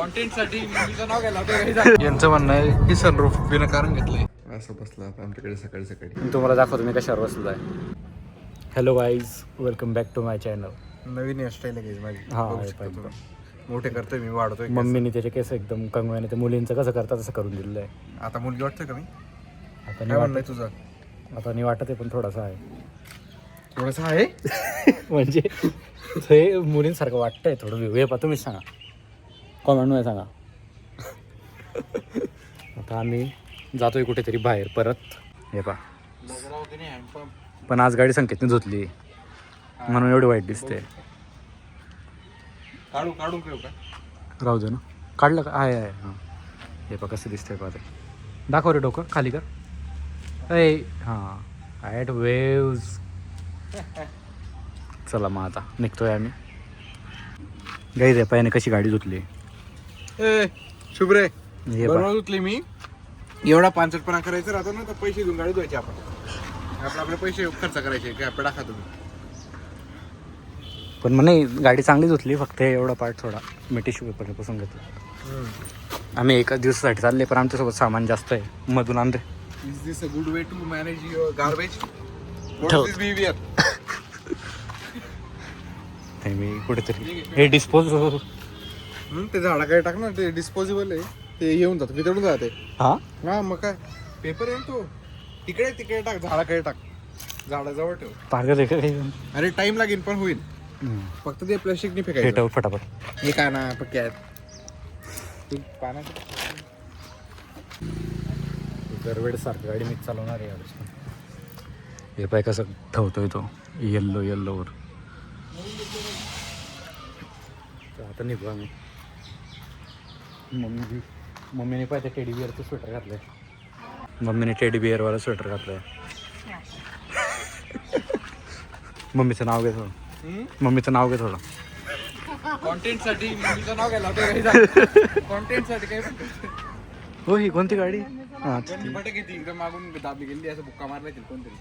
साठी नाव घ्यायला यांचं म्हणणं आहे की सनरूफ विनाकारण घेतलंय. असं बसलं आता आमच्याकडे सकाळी सकाळी. मी तुम्हाला दाखवतो मी कशावर बसलो आहे hello guys welcome back to my channel Naveen hairstyle आहे माझी. हा, हे. मोठे करतोय मी वाढतोय. मम्मीने त्याचे केस एकदम कंगव्याने ते मुलींचं कसं करतात तसं करून दिलेलं आहे आता मुलगी वाटतं का मी? आता नाही वाटत. आहे तुझं? आता नाही वाटत आहे पण थोडासा आहे. थोडंसं आहे? म्हणजे ते मुलींसारखं वाटतंय थोडं वेळ पा तुम्हीच सांगा. कॉमेंटमध्ये सांगा. आता आम्ही जातोय कुठेतरी बाहेर परत. हे पा पण आज गाडी संकेतने धुतली. म्हणून एवढी वाईट दिसते. काढू काढून का? राहू दे ना. काढलं का? आहे आहे. हां. हे पा कसं दिसतंय पा ते दाखव रे डोकं खाली कर. ए हां. ॲट वेव्स चला मग आता निघतोय आम्ही. गाई रे पायाने कशी गाडी धुतली? ए शुभ्रे. बरोबर उतली मी. एवढा पांचटपणा करायचं राहतो ना तर पैसे देऊन गाडी धुवायची आपण. आपले आपले पैसे खर्च करायचे काय आपलं टाका तुम्ही. पण मग नाही गाडी चांगली धुतली फक्त हे एवढा पार्ट थोडा. मी टिश्यू पेपरपासून घेतला आम्ही एकाच दिवसासाठी चालले पण आमच्यासोबत सामान जास्त आहे. मधून आणते is this a good way to manage your garbage ठेव. बिहेवियर ते मी कुठेतरी हे डिस्पोज ते झाडाकडे टाक ना ते डिस्पोजेबल आहे. ते येऊन जातं वितळून जाते. हां? हा मग काय? पेपर ना तो. तिकडे तिकडे टाक झाडाकडे टाक. झाडाजवळ ठेव. पागल आहे का काही? अरे टाइम लागेल पण होईल. हम्म. फक्त ते प्लास्टिक नाही हे फेकायचं ठेव फटाफट. हे काय ना पक्के आहेत. तू पाण्याचं दरवेळेसारखी गाडी मी चालवणार आहे. हे पाय कसं ठेवतोय तो. येल्लो येल्लोवर तर आता निघू आम्ही. मम्मी मम्मीने पाहिजे टेडी बिअरचं स्वेटर घातलंय. मम्मीने टेडी बिअरवाला स्वेटर घातलंय. मम्मीचं नाव घे थोडं. मम्मीचं नाव घे थोडं. कॉन्टेंटसाठी मुलीचं नाव घ्यायला होतं कॉन्टेंटसाठी काय हो ही कोणती गाडी? हां फटे किती इकडे मागून दाबली गेली असं बुक्का मारला की कोणतरी.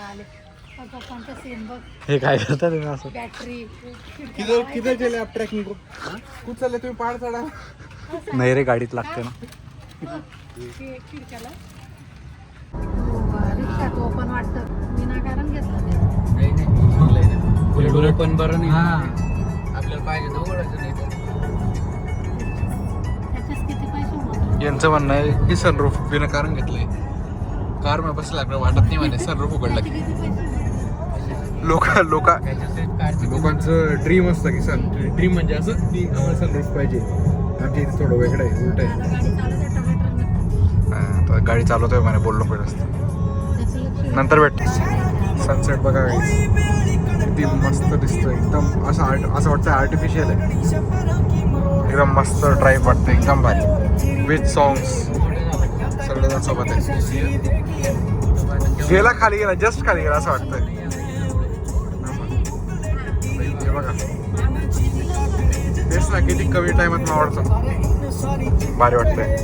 आले पप्पांचा सीन बघ. हे काय करता तुम्ही असं? बॅटरी किती किती गेले आप ट्रॅकिंग को कुठ चालले तुम्ही? पहाड चढा. नाही रे गाडीत लागते ना. खिडक्याला रिक्षात ओपन वाटतं विनाकारण घेतलं ते पण बरं नाही. आपल्याला पाहिजे तर उघडायचं नाही त्याच्याच किती पैसे होणार यांचं म्हणणं आहे की सनरूफ विनाकारण घेतलंय. कारमध्ये बसला आपल्याला वाटत नाही म्हणे सनरूफ उघडला की. किती पैसे लोक लोक लोकांचं ड्रीम असतं की सन ड्रीम म्हणजे असं की आम्हाला सनरूफ पाहिजे. आमच्या इथे थोडं वेगळं आहे उलट आहे. गाडी तो गाडी चालवतोय म्हणे बोललो पण असतं नंतर भेट सनसेट बघा किती मस्त दिसतोय. एकदम असं आर्ट असं वाटतं आर्टिफिशियल आहे. एकदम मस्त ड्राईव्ह वाटतं एकदम भारी. विथ सॉंग्स सगळेजण सोबत आहे. गेला खाली गेला जस्ट खाली गेला असं वाटतंय. हे बघा. तेच ना किती कमी टाइमात आवडतं भारी वाटतंय.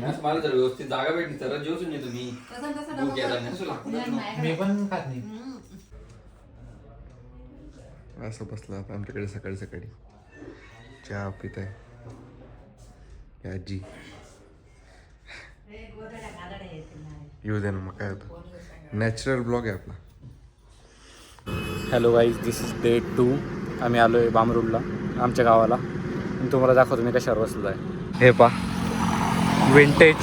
जागा मला जर व्यवस्थित जागा भेटली तर जेवूच नाही तुम्ही मी. पण खात नाही. असं बसलं आता आमच्याकडे सकाळी चहा पित आहे आजी. येऊ दे ना मग काय होतं? नॅचरल ब्लॉग आहे आपला. Hello guys this is day two आम्ही आलो आहे बामरुडला आमच्या गावाला. आणि तुम्हाला दाखवतो मी कशावर बसलो आहे. हे पा विंटेज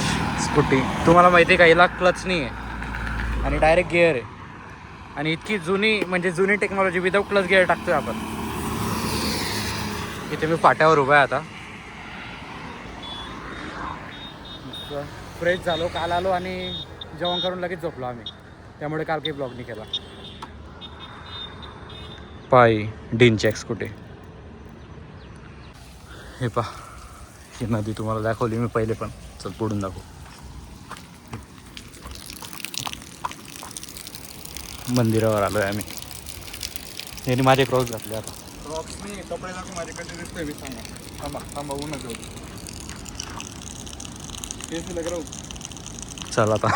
स्कूटी तुम्हाला माहिती आहे का हिला क्लच नाही आहे आणि डायरेक्ट गिअर आहे. आणि इतकी जुनी म्हणजे जुनी टेक्नॉलॉजी विदाऊट क्लच गिअर टाकतोय आपण. इथे मी फाट्यावर उभा आहे आता. फ्रेश झालो काल आलो आणि जेवण करून लगेच झोपलो आम्ही. त्यामुळे काल काही ब्लॉग नाही केला. पायी डिनचॅक्स कुठे? हे पा ही नदी तुम्हाला दाखवली मी पहिले पण. चल पुढून दाखव. मंदिरावर आलोय आम्ही. यांनी माझे क्रॉस घातले आता. क्रॉप्सनी कपडे दाखवून माझ्याकडे दिसतोय मी. सांगा थांबा थांबा जाऊ केस लग रहा. चल आता.